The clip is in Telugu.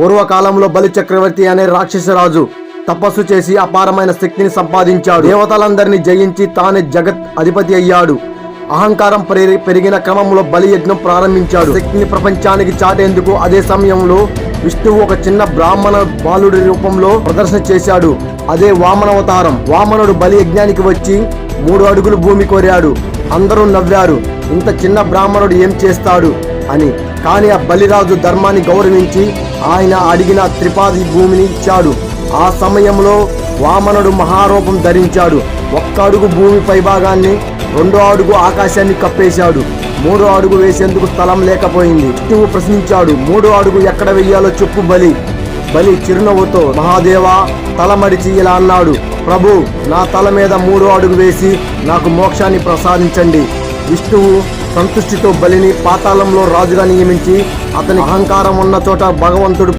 పూర్వకాలంలో బలి చక్రవర్తి అనే రాక్షసరాజు తపస్సు చేసి అపారమైన శక్తిని సంపాదించాడు. దేవతలందరినీ జయించి తానే జగత్ అధిపతి అయ్యాడు. అహంకారం పెరి- పెరిగిన క్రమంలో బలి యజ్ఞం ప్రారంభించాడు. శక్తిని ప్రపంచానికి చాటేందుకు అదే సమయంలో విష్ణువు ఒక చిన్న బ్రాహ్మణ బాలుడి రూపంలో ప్రదర్శన చేశాడు. అదే వామనవతారం. వామనుడు బలి యజ్ఞానికి వచ్చి మూడు అడుగులు భూమి కోరాడు. అందరూ నవ్వారు. ఇంత చిన్న బ్రాహ్మణుడు ఏం చేస్తాడు? అని. కానీ ఆ బలిరాజు ధర్మాన్ని గౌరవించి ఆయన అడిగిన త్రిపాది భూమిని ఇచ్చాడు. ఆ సమయంలో వామనుడు మహారూపం ధరించాడు. ఒక్క అడుగు భూమి పైభాగాన్ని రెండో అడుగు ఆకాశాన్ని కప్పేశాడు. మూడో అడుగు వేసేందుకు స్థలం లేకపోయింది. విష్ణువు ప్రశ్నించాడు మూడో అడుగు ఎక్కడ వెయ్యాలో చెప్పు బలి. బలి చిరునవ్వుతో మహాదేవా తల మడిచి ఇలా అన్నాడు. ప్రభు నా తల మీద మూడో అడుగు వేసి నాకు మోక్షాన్ని ప్రసాదించండి. విష్ణువు సంతుష్టితో బలిని పాతాళంలో రాజుగా నియమించి అతని అహంకారం ఉన్న చోట భగవంతుడు